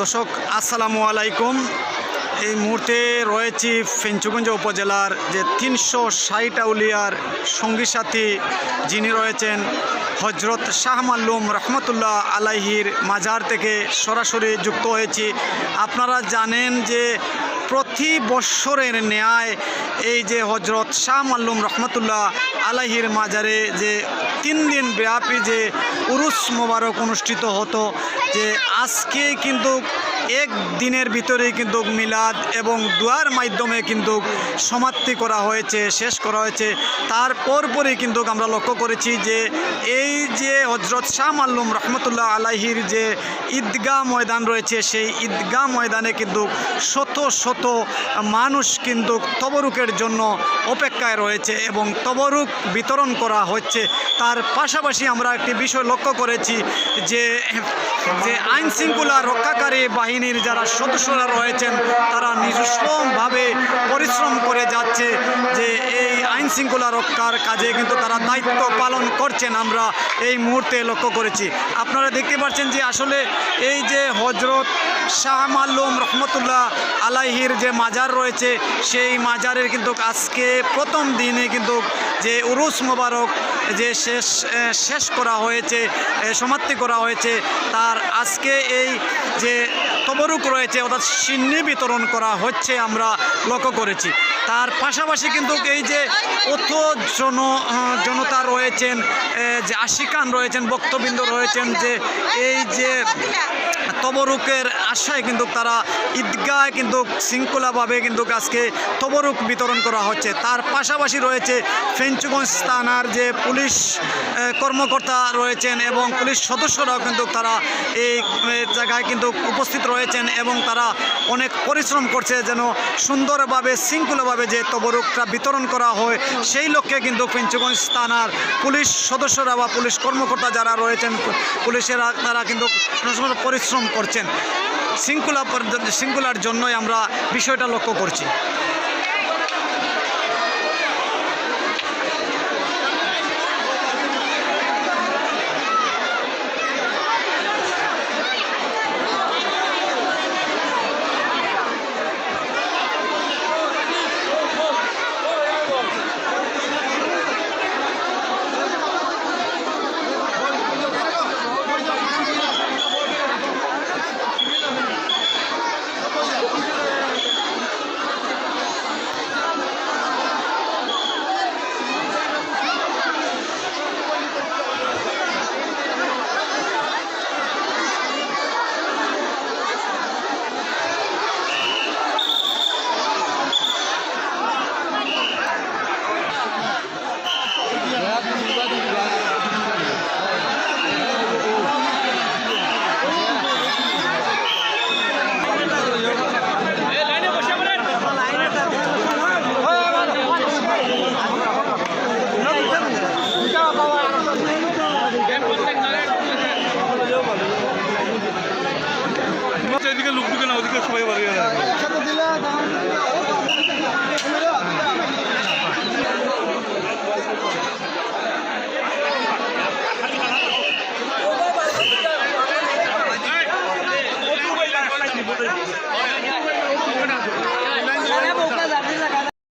দর্শক, আসসালামু আলাইকুম। এই মুহূর্তে রয়েছি ফেঞ্চুগঞ্জ উপজেলার যে তিনশো ষাট আউলিয়ার সঙ্গী সাথী, যিনি রয়েছেন হজরত শাহ মাল্লুম রহমতুল্লাহ আলাইহির মাজার থেকে সরাসরি যুক্ত হয়েছি। আপনারা জানেন যে প্রতি বৎসরের ন্যায় এই যে হজরত শাহ মাল্লুম রহমতুল্লাহ আলাহির মাজারে যে তিন দিন ব্যাপী যে উরুস মোবারক অনুষ্ঠিত হতো, যে আজকে কিন্তু এক দিনের ভিতরেই কিন্তু মিলাদ এবং দুয়ার মাধ্যমে কিন্তু সমাপ্তি করা হয়েছে, শেষ করা হয়েছে। তারপর পরই কিন্তু আমরা লক্ষ্য করেছি যে এই যে হজরত শাহ মাল্লুম রহমতুল্লাহ আলাহির যে ঈদগাহ ময়দান রয়েছে, সেই ঈদগাহ ময়দানে কিন্তু শত শত মানুষ কিন্তু তবরুকের জন্য অপেক্ষায় রয়েছে এবং তবরুক বিতরণ করা হচ্ছে। তার পাশাপাশি আমরা একটি বিষয় লক্ষ্য করেছি যে যে আইন শৃঙ্খলা রক্ষাকারী বাহিনীর যারা সদস্যরা রয়েছেন, তারা নিজস্বভাবে পরিশ্রম করে যাচ্ছে যে শৃঙ্খলা রক্ষার কাজে কিন্তু তারা দায়িত্ব পালন করছেন, আমরা এই মুহূর্তে লক্ষ্য করেছি। আপনারা দেখতে পাচ্ছেন যে আসলে এই যে হজরত শাহ মাল্লুম রহমতুল্লাহ আলাহির যে মাজার রয়েছে, সেই মাজারের কিন্তু আজকে প্রথম দিনে কিন্তু যে উরুস মোবারক যে শেষ শেষ করা হয়েছে সমাপ্তি করা হয়েছে, তার আজকে এই যে তবরুক রয়েছে, অর্থাৎ সিন্নি বিতরণ করা হচ্ছে আমরা লক্ষ্য করেছি। তার পাশাপাশি কিন্তু এই যে অত জন জনতা রয়েছেন যে আশিকান রয়েছেন বক্তবৃন্দ রয়েছেন যে এই যে তবরুকের আশায় কিন্তু তারা ঈদগাহ কিন্তু শৃঙ্খলাভাবে কিন্তু আজকে তবরুক বিতরণ করা হচ্ছে। তার পাশাপাশি রয়েছে ফেঞ্চুগঞ্জ থানার যে পুলিশ কর্মকর্তা রয়েছেন এবং পুলিশ সদস্যরাও কিন্তু তারা এই জায়গায় কিন্তু উপস্থিত রয়েছেন এবং তারা অনেক পরিশ্রম করছে যেন সুন্দরভাবে, শৃঙ্খলাভাবে যে তবরুকটা বিতরণ করা হয়, সেই লক্ষ্যে কিন্তু ফেঞ্চুগঞ্জ থানার পুলিশ সদস্যরা বা পুলিশ কর্মকর্তা যারা রয়েছেন, পুলিশেরা, তারা কিন্তু পরিশ্রম করছেন। শৃঙ্খলা শৃঙ্খলার জন্যই আমরা বিষয়টা লক্ষ্য করছি। ডুববে না ওদিকে সবাই বাড়ি একসাথে